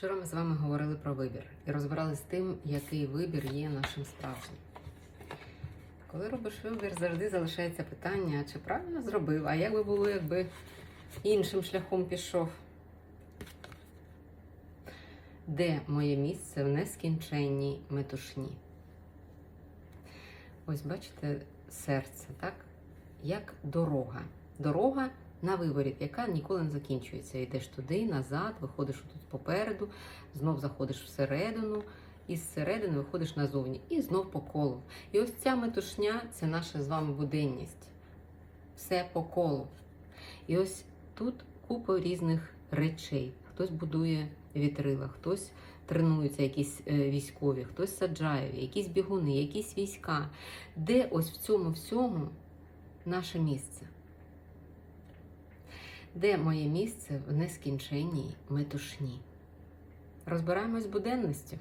Вчора ми з вами говорили про вибір і розбирали з тим, який вибір є нашим справжнім. Коли робиш вибір, завжди залишається питання, чи правильно зробив, а як би було, якби іншим шляхом пішов. Де моє місце в нескінченній метушні? Ось бачите серце, так? Як дорога. Дорога на виворіт, яка ніколи не закінчується. Йдеш туди, назад, виходиш тут попереду, знов заходиш всередину, і зсередини виходиш назовні, і знов по колу. І ось ця метушня це наша з вами буденність. Все по колу. І ось тут купа різних речей. Хтось будує вітрила, хтось тренуються, якісь е, військові, хтось саджає, якісь бігуни, якісь війська. Де ось в цьому всьому наше місце? Де моє місце в нескінченній метушні? Розбираємось з буденністю.